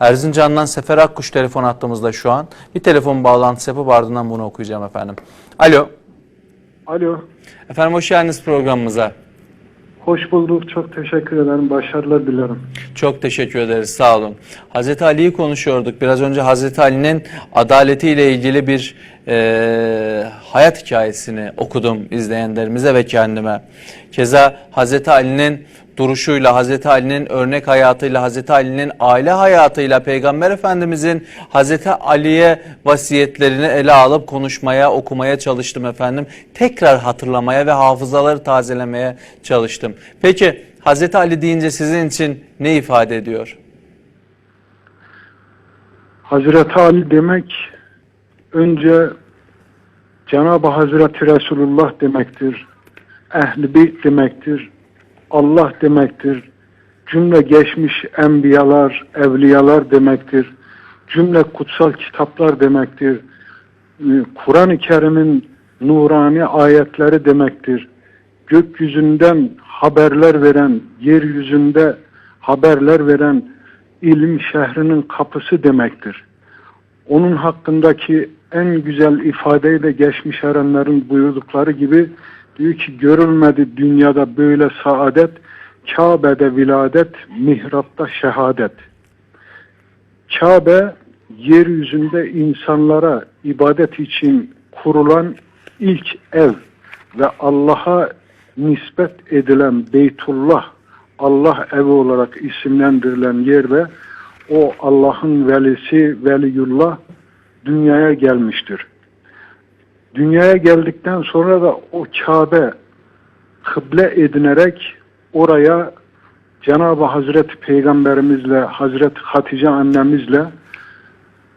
Erzincan'dan Sefer Akkuş telefon attığımızda şu an. Bir telefon bağlantısı yapıp ardından bunu okuyacağım efendim. Alo. Alo. Efendim hoş geldiniz programımıza. Hoş bulduk. Çok teşekkür ederim. Başarılar dilerim. Çok teşekkür ederiz. Sağ olun. Hazreti Ali'yi konuşuyorduk. Biraz önce Hazreti Ali'nin adaletiyle ilgili bir e, hayat hikayesini okudum izleyenlerimize ve kendime. Keza Hazreti Ali'nin duruşuyla, Hazreti Ali'nin örnek hayatıyla, Hazreti Ali'nin aile hayatıyla, Peygamber Efendimizin Hazreti Ali'ye vasiyetlerini ele alıp konuşmaya, okumaya çalıştım efendim. Tekrar hatırlamaya ve hafızaları tazelemeye çalıştım. Peki Hazreti Ali deyince sizin için ne ifade ediyor? Hazreti Ali demek önce Cenab-ı Hazreti Resulullah demektir. Ehl-i Beyt demektir. Allah demektir. Cümle geçmiş enbiyalar, evliyalar demektir. Cümle kutsal kitaplar demektir. Ee, Kur'an-ı Kerim'in nurani ayetleri demektir. Gökyüzünden haberler veren, yeryüzünde haberler veren ilim şehrinin kapısı demektir. Onun hakkındaki en güzel ifadeyi de geçmiş erenlerin buyurdukları gibi diyor ki görülmedi dünyada böyle saadet, Kabe'de viladet, mihrapta şehadet. Kabe yeryüzünde insanlara ibadet için kurulan ilk ev ve Allah'a nispet edilen Beytullah, Allah evi olarak isimlendirilen yerde o Allah'ın velisi Veliyullah dünyaya gelmiştir. Dünyaya geldikten sonra da o Kabe kıble edinerek oraya Cenab-ı Hazreti Peygamberimizle, Hazreti Hatice annemizle,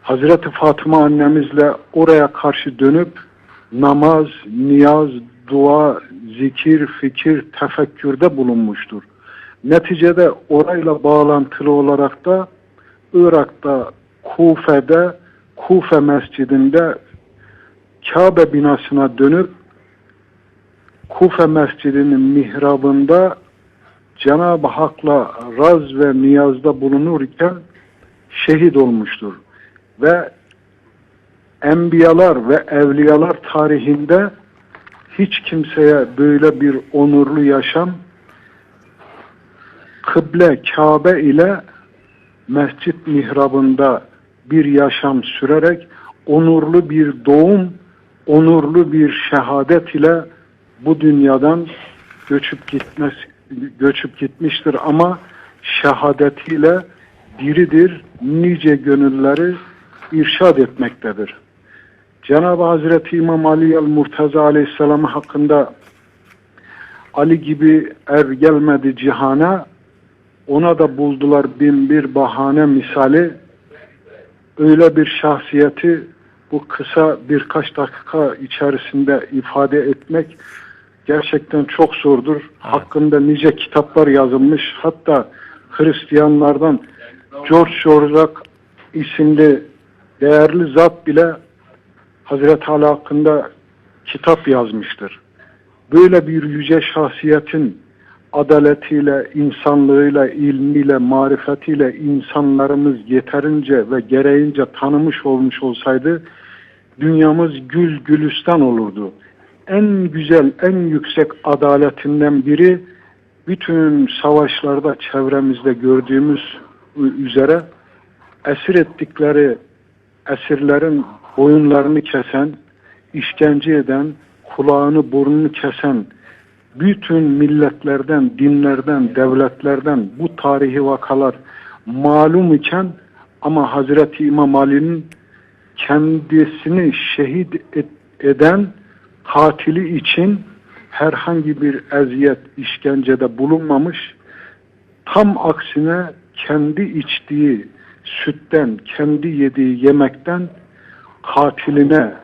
Hazreti Fatıma annemizle oraya karşı dönüp namaz, niyaz, dua, zikir, fikir, tefekkürde bulunmuştur. Neticede orayla bağlantılı olarak da Irak'ta, Kufe'de, Kufe mescidinde Kabe binasına dönüp Kufe mescidinin mihrabında Cenab-ı Hak'la raz ve niyazda bulunurken şehit olmuştur. Ve enbiyalar ve evliyalar tarihinde hiç kimseye böyle bir onurlu yaşam kıble Kabe ile mescit mihrabında bir yaşam sürerek onurlu bir doğum, onurlu bir şehadet ile bu dünyadan göçüp gitmesi göçüp gitmiştir ama şehadetiyle diridir, nice gönülleri irşad etmektedir. Cenab-ı Hazreti İmam Ali el-Murtaza Aleyhisselam hakkında Ali gibi er gelmedi cihana ona da buldular bin bir bahane misali öyle bir şahsiyeti bu kısa birkaç dakika içerisinde ifade etmek gerçekten çok zordur. Hakkında nice kitaplar yazılmış. Hatta Hristiyanlardan George Sorjak isimli değerli zat bile Hazreti Ali hakkında kitap yazmıştır. Böyle bir yüce şahsiyetin adaletiyle, insanlığıyla, ilmiyle, marifetiyle insanlarımız yeterince ve gereğince tanımış olmuş olsaydı dünyamız gül gülistan olurdu. En güzel, en yüksek adaletinden biri bütün savaşlarda çevremizde gördüğümüz üzere esir ettikleri esirlerin boyunlarını kesen, işkence eden, kulağını burnunu kesen bütün milletlerden, dinlerden, devletlerden bu tarihi vakalar malum iken ama Hazreti İmam Ali'nin kendisini şehit eden katili için herhangi bir eziyet, işkencede bulunmamış. Tam aksine kendi içtiği sütten, kendi yediği yemekten katiline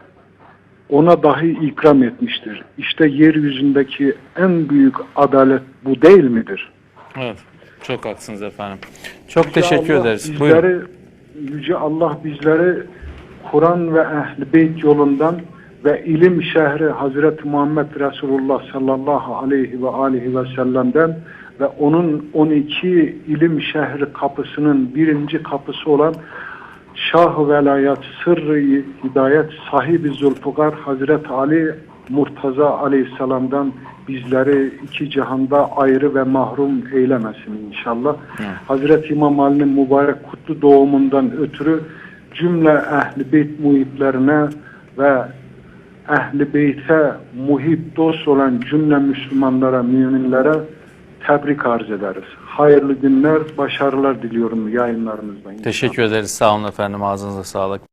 ona dahi ikram etmiştir. İşte yeryüzündeki en büyük adalet bu değil midir? Evet. Çok haklısınız efendim. Çok Yüce teşekkür Allah ederiz. Bizleri, Buyurun. Yüce Allah bizleri Kur'an ve Ehl-i Beyt yolundan ve ilim şehri Hazreti Muhammed Resulullah sallallahu aleyhi ve aleyhi ve sellem'den ve onun 12 ilim şehri kapısının birinci kapısı olan Şah Velayet Sırrı Hidayet sahibi Zülfikar Hazreti Ali Murtaza Aleyhisselam'dan bizleri iki cihanda ayrı ve mahrum eylemesin inşallah. Hazreti İmam Ali'nin mübarek kutlu doğumundan ötürü cümle ehli beyt muhiplerine ve ehli beyte muhip dost olan cümle Müslümanlara, müminlere tebrik arz ederiz. Hayırlı günler, başarılar diliyorum yayınlarınızda. inşallah. Teşekkür ederiz. Sağ olun efendim. Ağzınıza sağlık.